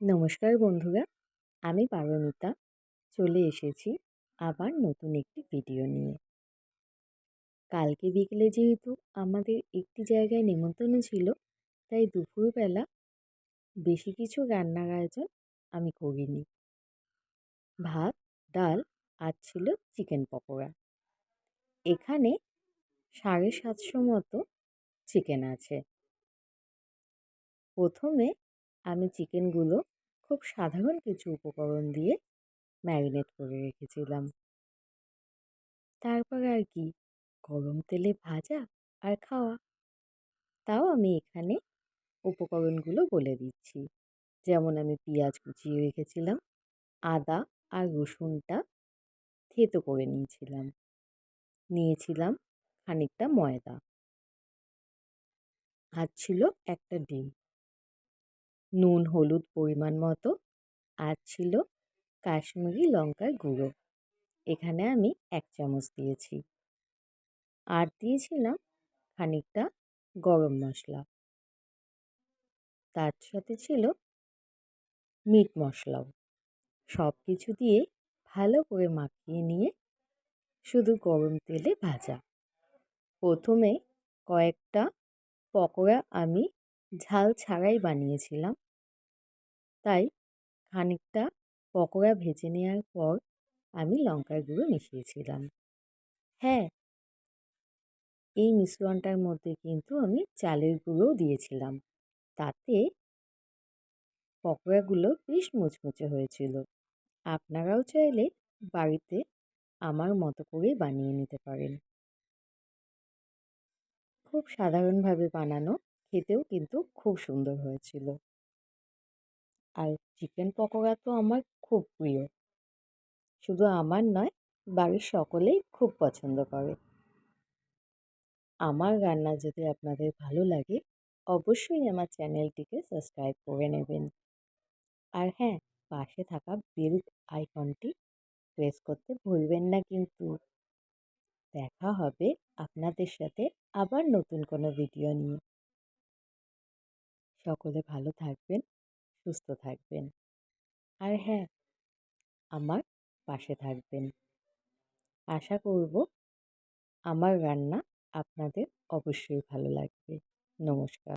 নমস্কার বন্ধুরা, আমি পারমিতা। চলে এসেছি আবার নতুন একটি ভিডিও নিয়ে। কালকে বিকেলে যেহেতু আমাদের একটি জায়গায় নেমন্তন্ন ছিল, তাই দুপুরবেলা বেশি কিছু রান্নার আয়োজন আমি করিনি। ভাত, ডাল আর ছিল চিকেন পকোড়া। এখানে সাড়ে সাতশো মতো চিকেন আছে। প্রথমে আমি চিকেনগুলো খুব সাধারণ কিছু উপকরণ দিয়ে ম্যারিনেট করে রেখেছিলাম। তারপর আর কি, গরম তেলে ভাজা আর খাওয়া। তাও আমি এখানে উপকরণগুলো বলে দিচ্ছি। যেমন আমি পেঁয়াজ কুচিয়ে রেখেছিলাম, আদা আর রসুনটা থেতো করে নিয়েছিলাম। নিয়েছিলাম খানিকটা ময়দা। আর ছিল একটা ডিম। নুন, হলুদ পরিমাণ মতো আর ছিল কাশ্মীরি লঙ্কার গুঁড়ো। এখানে আমি এক চামচ দিয়েছি। আর দিয়েছিলাম খানিকটা গরম মশলা। তার সাথে ছিল মিট মশলাও। সব কিছু দিয়ে ভালো করে মাখিয়ে নিয়ে শুধু গরম তেলে ভাজা। প্রথমে কয়েকটা পকোড়া আমি ঝাল ছাড়াই বানিয়েছিলাম। তাই খানিকটা পকোড়া ভেজে নেওয়ার পর আমি লঙ্কার গুঁড়ো মিশিয়েছিলাম। হ্যাঁ। এই মিশ্রণটার মধ্যে কিন্তু আমি চালের গুঁড়োও দিয়েছিলাম। তাতে পকোড়াগুলো বেশ মুচমুচে হয়েছিল। আপনারাও চাইলে বাড়িতে আমার মতো করেই বানিয়ে নিতে পারেন। খুব সাধারণভাবে বানানো, খেতেও কিন্তু খুব সুন্দর হয়েছিল। আর চিকেন পকোড়া তো আমার খুব প্রিয়। শুধু আমার নয়, বাড়ির সকলেই খুব পছন্দ করে। আমার রান্না যদি আপনাদের ভালো লাগে, অবশ্যই আমার চ্যানেলটিকে সাবস্ক্রাইব করে নেবেন। আর হ্যাঁ পাশে থাকা বেল আইকনটি প্রেস করতে ভুলবেন না কিন্তু। দেখা হবে আপনাদের সাথে আবার নতুন কোনো ভিডিও নিয়ে। সকলে ভালো থাকবেন। সুস্থ থাকবেন। আর হ্যাঁ আমার পাশে থাকবেন। আশা করব আমার রান্না আপনাদের অবশ্যই ভালো লাগবে। নমস্কার।